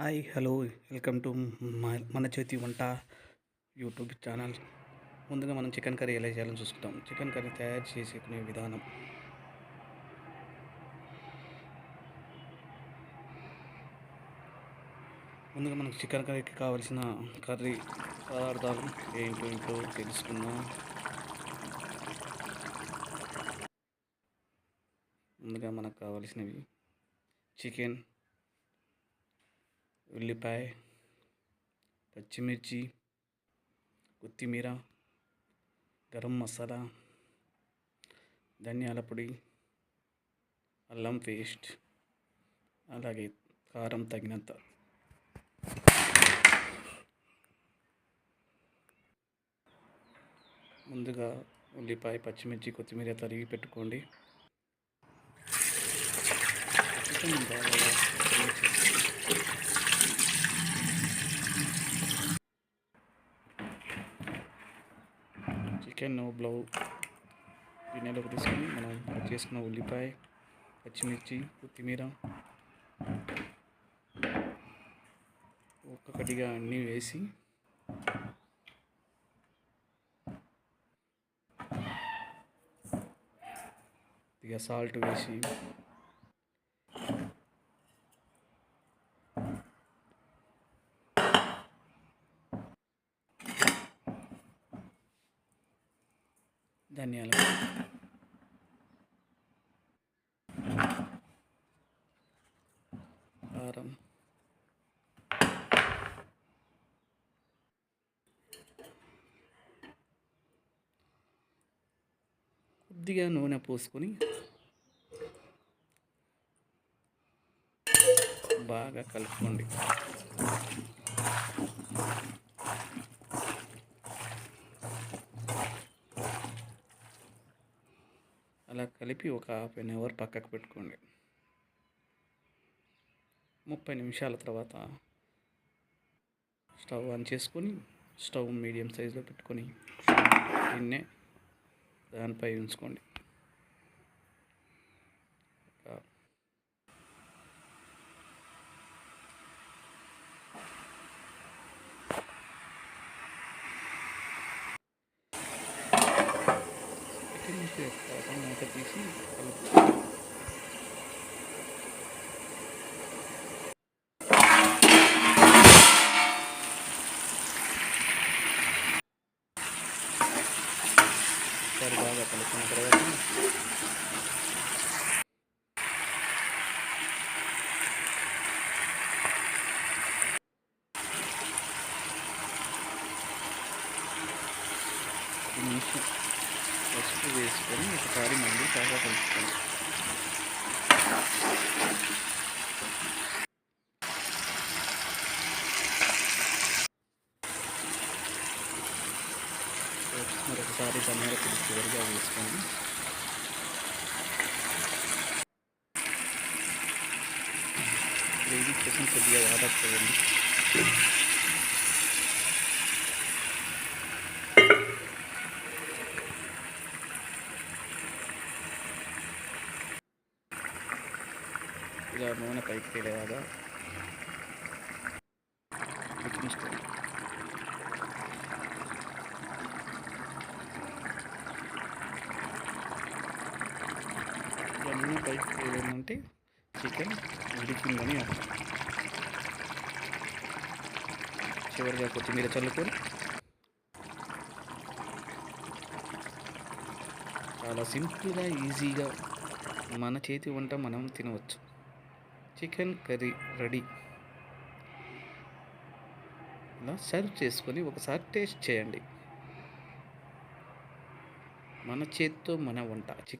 Hi hello welcome to మన చేతి వంట యూట్యూబ్ ఛానల్. ముందుగా మనం చికెన్ కర్రీ ఎలా చేయాలని చూసుకుంటాం చికెన్ కర్రీ తయారు చేసుకునే విధానం. ముందుగా మనకు చికెన్ కర్రీకి కావాల్సిన కర్రీ పదార్థాలు ఏంటో ఏంటో తెలుసుకుందాం. ముందుగా మనకు కావాల్సినవి చికెన్ ఉల్లిపాయ పచ్చిమిర్చి కొత్తిమీర గరం మసాలా ధనియాల పొడి అల్లం పేస్ట్ అలాగే కారం తగినంత. ముందుగా ఉల్లిపాయ పచ్చిమిర్చి కొత్తిమీర తరిగి పెట్టుకోండి. బాగా చికెన్ బ్లౌ గిన్నెలోకి తీసుకొని మనం చేసుకున్న ఉల్లిపాయ పచ్చిమిర్చి కొత్తిమీర ఒక్కొక్కటిగా అన్నీ వేసి ఇక సాల్ట్ వేసి ధనియాలు. కారం కొద్దిగా నూనె పోసుకొని బాగా కలుపుకోండి. అలా కలిపి ఒక హాఫ్ అన్ అవర్ పక్కకు పెట్టుకోండి. ముప్పై నిమిషాల తర్వాత స్టవ్ ఆన్ చేసుకొని స్టవ్ మీడియం సైజులో పెట్టుకొని దీన్నే దానిపై ఉంచుకోండి ఒక చికెన్ ముక్క తర్వాత మూత తీసి కలుపు ఒకసారి బాగా కలుపుకున్న తర్వాత ఒక నిమిషం పసుపు వేసుకొని ఒకసారి మళ్ళీ బాగా కలుపుకోండి మరొకసారి ధనియాల పొడి చివరిగా వేసుకోండి గ్రేవీ కోసం కొద్దిగా వాటర్ పోయండి. ఇలా నూనె పైకి తేలేలాగా ఉడికించుకోండి నూనె పైకి తేలిందంటే చికెన్ ఉడికిందని అర్థం. చివరిగా కొత్తిమీర చల్లుకొని చాలా సింపుల్గా ఈజీగా మన చేతి వంట మనం తినవచ్చు. Chicken curry ready. ఇలా సర్వ్ చేసుకొని ఒకసారి టేస్ట్ చేయండి. మన చేతితో మన వంట. చికెన్